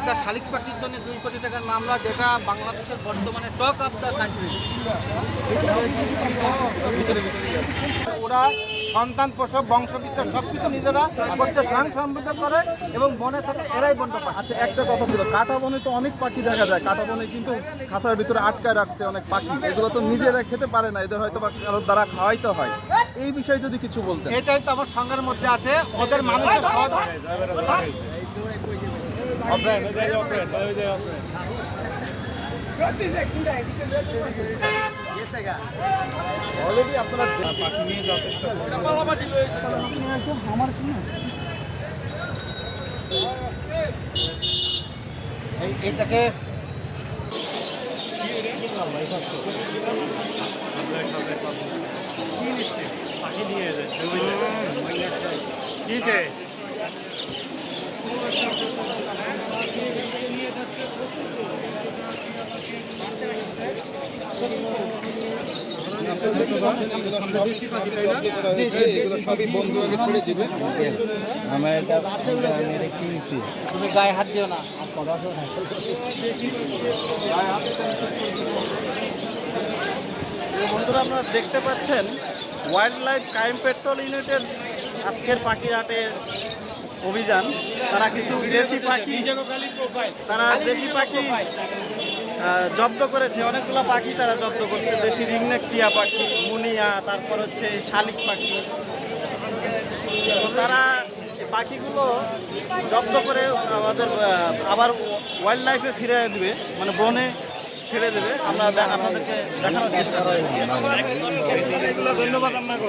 একটা শালিক পাখির জন্য দুই কোটি টাকার মামলা যেটা বাংলাদেশের বর্তমানে টক অফ দ্য কান্ট্রি ওরা সন্তান প্রসব বংশবিস্তার সব কিছু নিজেরা করতে স্বয়ং সমৃদ্ধ করে এবং বনে থাকে এরাই বন্ধ পায় আচ্ছা একটা কথা ছিল কাটা বনে তো অনেক পাখি দেখা যায়। কাটা বনে কিন্তু খাঁচার ভিতরে আটকায় রাখছে অনেক পাখি। এগুলো তো নিজেরা খেতে পারে না এদের হয়তো বা কারোর দ্বারা খাওয়াইতে হয়। এই বিষয়ে যদি কিছু বলতেন। এটাই তো আমার সংঘের মধ্যে আছে। ওদের মানুষের সৎ অলরেডি আপনারা পাখি নিয়ে যথেষ্ট এই এটাকে এগুলো তুমি গায়ে হাত দিও না বন্ধুরা, আপনারা দেখতে পাচ্ছেন ওয়াইল্ড লাইফ ক্রাইম পেট্রোল ইউনিটের আজকের পাখির হাটের অভিযান। তারা কিছু দেশি পাখি, তারা দেশি পাখি জব্দ করেছে। অনেকগুলো পাখি তারা জব্দ করছে। দেশি রিংনেক টিয়া পাখি, মুনিয়া, তারপর হচ্ছে শালিক পাখি। তো তারা পাখিগুলো জব্দ করে আমাদের আবার ওয়াইল্ড লাইফে ফিরে দেবে মানে বনে ছেড়ে দেবে। আমরা আপনাদেরকে দেখানোর চেষ্টা করি ধন্যবাদ আপনাকে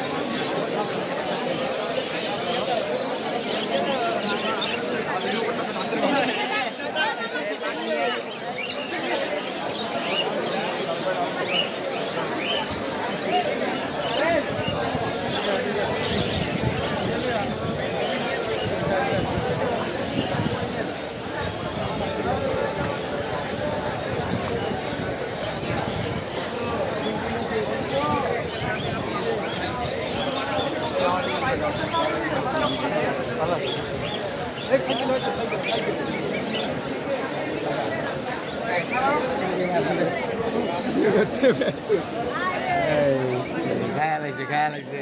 গায়ে লাগছে গায়ে লাগছে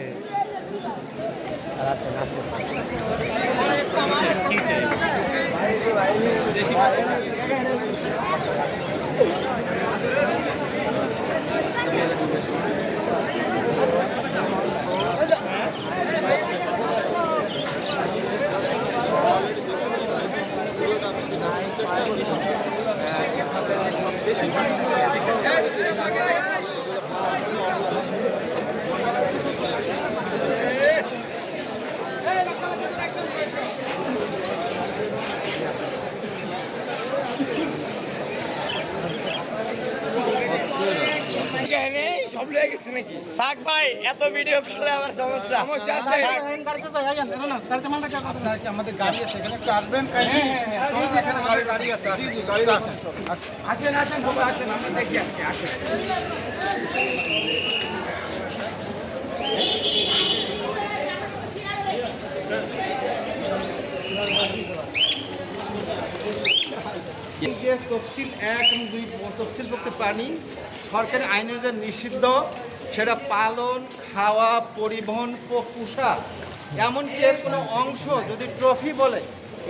সব লেগে গেছে নাকি? থাক ভাই এত ভিডিও করলে আবার সমস্যা। সমস্যা আছে। রাখা কথা। আমাদের গাড়ি আছে? এখানে একটু আসবেন কাইন্ডলি। এই যে এখানে আমাদের গাড়ি আছে জি জি গাড়ি আছে। আসেন আসেন আসেন আমরা দেখি আজকে আসেন। তফসিল এক এবং দুই তফসিলভুক্ত প্রাণী সরকারি আইনে যে নিষিদ্ধ। সেটা পালন, খাওয়া, পরিবহন পোষা এমনকি এর কোনো অংশ যদি ট্রফি বলে,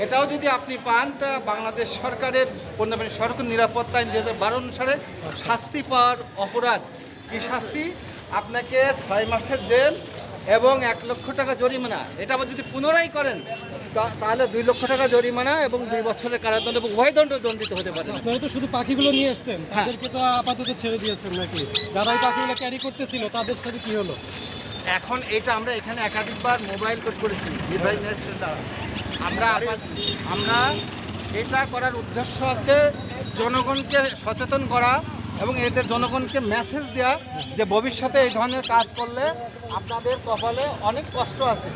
এটাও যদি আপনি পান, তা বাংলাদেশ সরকারের পণ্যবাহী সরকার নিরাপত্তা আইন দু হাজার বারো অনুসারে শাস্তি পাওয়ার অপরাধ। কি শাস্তি? আপনাকে ছয় মাসের জেল এবং এক লক্ষ টাকা জরিমানা। এটা আবার যদি পুনরায় করেন তাহলে দুই লক্ষ টাকা জরিমানা এবং দুই বছরের কারাদণ্ড এবং উভয় দণ্ড দণ্ডিত হতে পারে। আপনারা তো শুধু পাখিগুলো নিয়ে এসছেন হ্যাঁ। তাদেরকে তো আপাতত ছেড়ে দিয়েছেন নাকি? যারা এই পাখিগুলো ক্যারি করতেছিল তাদের সাথে কি হলো? এখন এটা আমরা এখানে একাধিকবার মোবাইল কোড করেছি আমরা আমরা এটা করার উদ্দেশ্য হচ্ছে জনগণকে সচেতন করা এবং এতে জনগণকে মেসেজ দেওয়া যে ভবিষ্যতে এই ধরনের কাজ করলে আপনাদের কপালে অনেক কষ্ট আছে।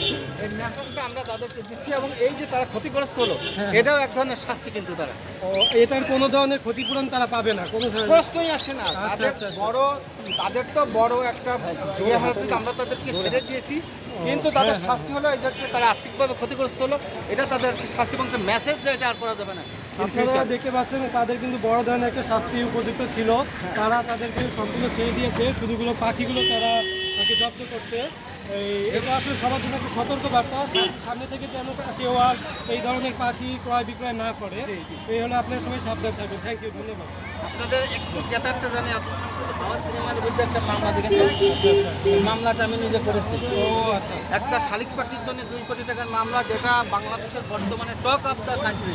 এই মেসেজটা আমরা তাদেরকে দিচ্ছি এবং এই যে তারা ক্ষতিগ্রস্ত হলো এটাও এক ধরনের শাস্তি কিন্তু তারা। এটার কোনো ধরনের ক্ষতিপূরণ তারা পাবে না কোনো প্রশ্নই আসে না। আচ্ছা, তাদের আচ্ছা, আচ্ছা। বড় তাদের তো বড় একটা ইয়ে হয়েছে আমরা তাদেরকে ছেড়ে দিয়েছি কিন্তু তাদের হ্যাঁ, শাস্তি হলো এদেরকে তারা আর্থিকভাবে ক্ষতিগ্রস্ত হলো এটা তাদের শাস্তি মেসেজ যে এটা আর করা যাবে না। আপনারা দেখতে পাচ্ছেন তাদের কিন্তু বড় ধরনের একটা শাস্তি উপযুক্ত ছিল। তারা তাদেরকে সম্পূর্ণ ছেড়ে দিয়েছে। শুধুগুলো পাখিগুলো তারা তাকে জব্দ করছে। এটা আসলে সবার জন্য একটা সতর্ক বার্তা সামনে থেকে যেন কেউ আর এই ধরনের পাখি ক্রয় বিক্রয় না করে। এই হলো আপনার সবাই সাবধান থাকবেন থ্যাংক ইউ ধন্যবাদ। আপনাদের একটু জ্ঞাতার্থে জানি আপনার সিনেমার বিরুদ্ধে একটা মামলা দেখেছেন মামলাটা আমি নিজে করেছি। ও আচ্ছা। একটা শালিক পাখির জন্য দুই কোটি টাকার মামলা যেটা বাংলাদেশের বর্তমানে টক অফ দ্য কান্ট্রি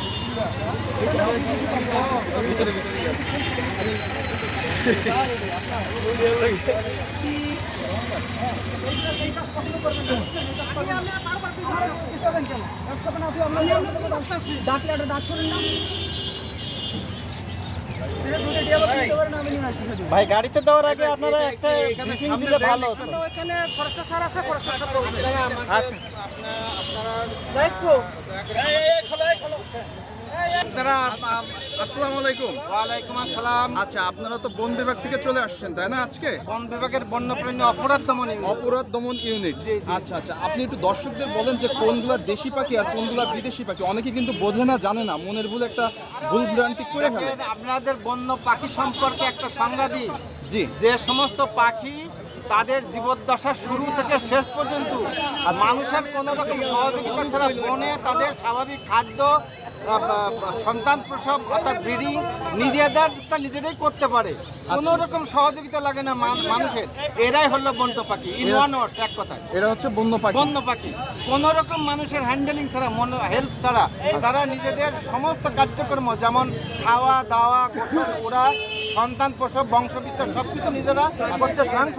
ভাই গাড়িতে দেওয়ার আগে আপনারা একটা এখানে briefing স্যার আছে দেন স্যার আছে হতো আচ্ছা। আপনারা আসসালামু আলাইকুম। ওয়ালাইকুম আসসালাম। আচ্ছা আপনারা তো বন বিভাগ থেকে চলে আসছেন তাই না আজকে? বন বিভাগের বন্যপ্রাণী অপরাধ দমন অপরাধ দমন ইউনিট আচ্ছা আচ্ছা আপনি একটু দর্শকদের বলেন যে কোনগুলা দেশি পাখি আর কোনগুলা বিদেশি পাখি। অনেকে কিন্তু বোঝে না জানে না মনের ভুল একটা ভুল ভ্রান্তি করে ফেলে। আপনাদের বন্য পাখি সম্পর্কে একটা সংজ্ঞা দিই জি। যে সমস্ত পাখি তাদের জীবদ্দশা শুরু থেকে শেষ পর্যন্ত মানুষের কোনো রকম সহযোগিতা ছাড়া বনে তাদের স্বাভাবিক খাদ্য সন্তান প্রসব অর্থাৎ ব্রিডিং নিজেদের তা নিজেরাই করতে পারে। কোনো রকম সহযোগিতা লাগে না মানুষের। এরাই হলো বন্য পাখি ইন ওয়ান ওয়ার্স এক কথায়। এরা হচ্ছে বন্য পাখি। বন্য পাখি। কোনো রকম মানুষের হ্যান্ডেলিং ছাড়া মন হেল্প ছাড়া তারা নিজেদের সমস্ত কার্যক্রম যেমন খাওয়া দাওয়া গোসল ওরা সন্তান প্রসব বংশবিস্তার সব কিছু নিজেরা করতে স্বয়ং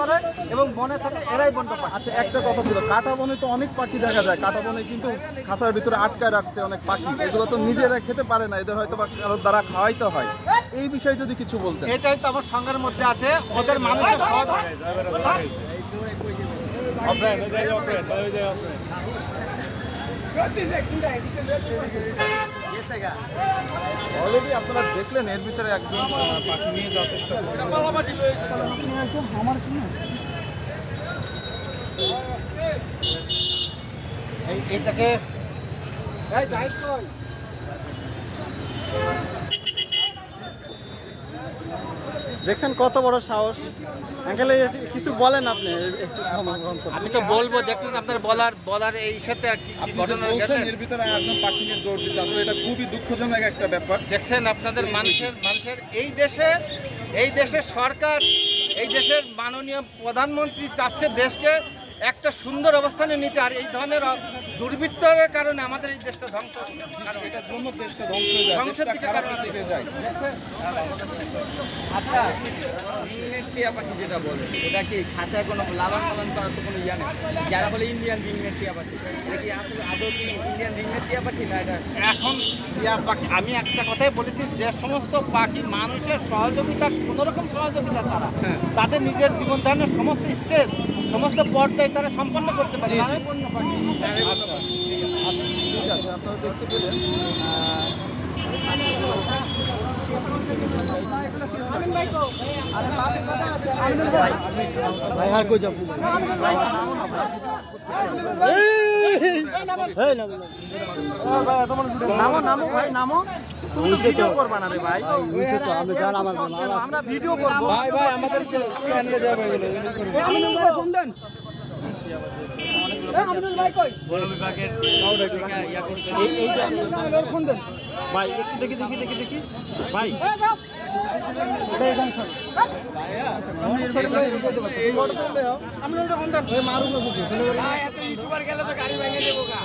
করে এবং বনে থাকে এরাই বন্য পাখি আচ্ছা একটা কথা ছিল কাটা বনে তো অনেক পাখি দেখা যায়। কাটা বনে কিন্তু খাঁচার ভিতরে আটকায় রাখছে অনেক পাখি। এগুলো তো নিজেরা খেতে পারে না এদের হয়তো বা কারোর দ্বারা খাওয়াইতে হয়। এই বিষয়ে যদি কিছু বলতেন। এটাই তো আমার সংজ্ঞার মধ্যে আছে ওদের মানুষের অলরেডি আপনারা দেখলেন এর ভিতরে একজন পাখি নিয়ে যাওয়ার চেষ্টা করলেন। এইটাকে এটাকে এই যাই দেখছেন কত বড় সাহস? আঙ্কেল কিছু বলেন আপনি একটু আমি তো বলব দেখলেন আপনার বলার বলার এই সাথে এর ভিতরে একজন পাখি নিয়ে দৌড় দিচ্ছে আসলে এটা খুবই দুঃখজনক একটা ব্যাপার। দেখছেন আপনাদের মানুষের মানুষের এই দেশে এই দেশের সরকার এই দেশের মাননীয় প্রধানমন্ত্রী চাচ্ছে দেশকে একটা সুন্দর অবস্থানে নিতে আর এই ধরনের দুর্বৃত্তের কারণে আমাদের এই দেশটা ধ্বংস এটার জন্য দেশটা ধ্বংস হয়ে যায় ধ্বংসের দিকে কারণ। দিকে যায়। আচ্ছা টিয়া পাখি যেটা বলে এটা কি খাঁচায় কোনো লালন পালন করার তো কোনো ইয়া নেই? যারা বলে ইন্ডিয়ান রিংনেট টিয়া পাখি এটা কি আসলে আদৌ কি ইন্ডিয়ান রিংনেট টিয়া পাখি না এটা? এখন টিয়া পাখি আমি একটা কথাই বলেছি যে সমস্ত পাখি মানুষের সহযোগিতা কোনো রকম সহযোগিতা তারা তাদের নিজের জীবন ধারণের সমস্ত স্টেজ সমস্ত পর্যায়ে তারা সম্পন্ন করতে পারে আচ্ছা ঠিক আছে আপনারা দেখতে পেলেন নামো নামো ভাই নামো তুমি তো ভিডিও করবা না রে ভাই আমরা ভিডিও করব ভাই ভাই আমাদের চ্যানেলে যাবে এগুলো ভাই একটু দেখি দেখি দেখি দেখি ভাই ইউটিউবার গেলে তো গাড়ি ভেঙে দেবো গা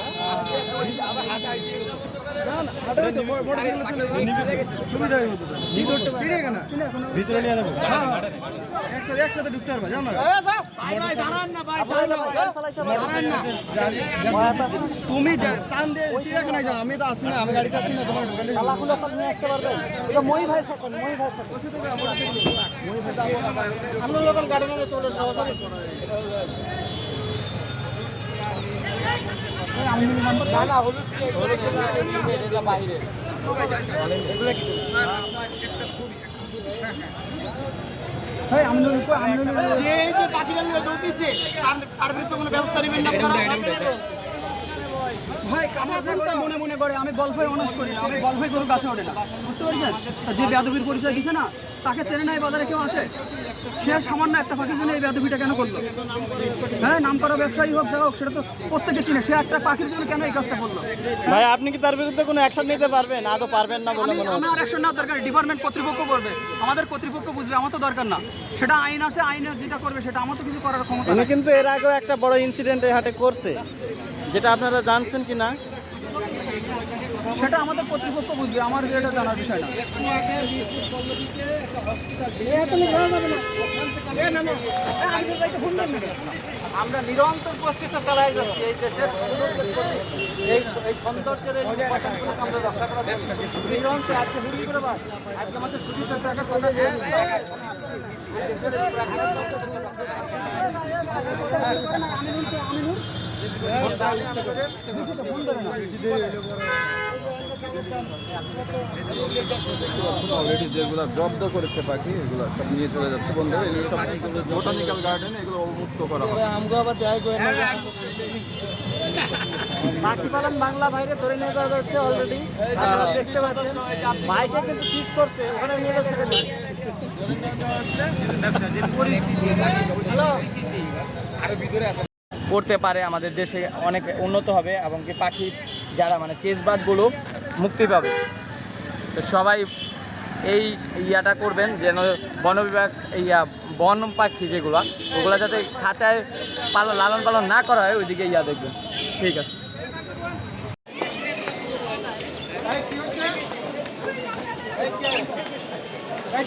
ভিতরে নিয়ে তুমি টান দিয়ে চিড়িয়াখানায় যাও আমি তো আসি না আমি গাড়িতে আসি না তোমার যে নিয়ে দৌড়তেছে তার তার বিরুদ্ধে কোনো ব্যবস্থা নেবেন না? ভাই আমার কোনটা মনে মনে করে আমি গল্পে অনার্স করি না আমি গল্পে গাছে ওঠে না। বুঝতে পারছেন? যে বেদবির পরিচয় দিছে না তাকে চেনে নাই বাজারে কেউ আসে সে সামান্য একটা পাখির জন্য এই বেদবিটা কেন করল? হ্যাঁ নাম করা ব্যবসায়ী হোক যা হোক সেটা তো প্রত্যেকে চিনে। সে একটা পাখির জন্য কেন এই কাজটা করল? ভাই আপনি কি তার বিরুদ্ধে কোনো অ্যাকশন নিতে পারবেন? আদৌ পারবেন না বলে মনে আমার অ্যাকশন না দরকার ডিপার্টমেন্ট কর্তৃপক্ষ করবে। আমাদের কর্তৃপক্ষ বুঝবে আমার তো দরকার না। সেটা আইন আছে আইনে যেটা করবে সেটা আমার তো কিছু করার ক্ষমতা নেই। কিন্তু এর আগেও একটা বড় ইনসিডেন্ট এই হাটে করছে। যেটা আপনারা জানছেন কি না সেটা আমাদের কর্তৃপক্ষ বুঝবে আমার এটা জানার বিষয় না। আমরা নিরন্তর প্রচেষ্টা চালাই যাচ্ছি এই দেশের এই এই সৌন্দর্যের আমরা রক্ষা করার জন্য নিরন্তর আজকে হুড়ি করে বাস। আজকে আমাদের সুবিধা দেখা চলে অলরেডি যেগুলো জব্দ করেছে পাখি এগুলো সব নিয়ে চলে যাচ্ছে বন্ধু। এগুলো সব বোটানিক্যাল গার্ডেন এগুলো অবমুক্ত করা হবে পাখি পালন বাংলা বাইরে ধরে নিয়ে যাওয়া যাচ্ছে অলরেডি আপনারা দেখতে পাচ্ছেন। বাইকে কিন্তু সিজ করছে ওখানে নিয়ে যাচ্ছে করতে পারে আমাদের দেশে অনেক উন্নত হবে এবং কি পাখি যারা মানে চেসবাদগুলো মুক্তি পাবে। তো সবাই এই ইয়াটা করবেন যেন বন বিভাগ ইয়া বন পাখি যেগুলো ওগুলো যাতে খাঁচায় পালন লালন পালন না করা হয় ওইদিকে ইয়া দেখবেন। ঠিক আছে।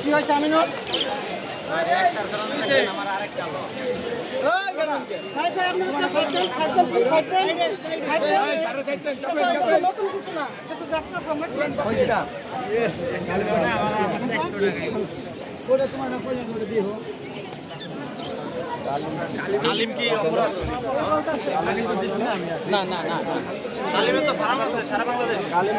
কি হয়েছে? আমিনুর আলিম কি অপরাধ না না না। না আলিমের তো সারা বাংলাদেশ আলিম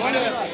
Понятно.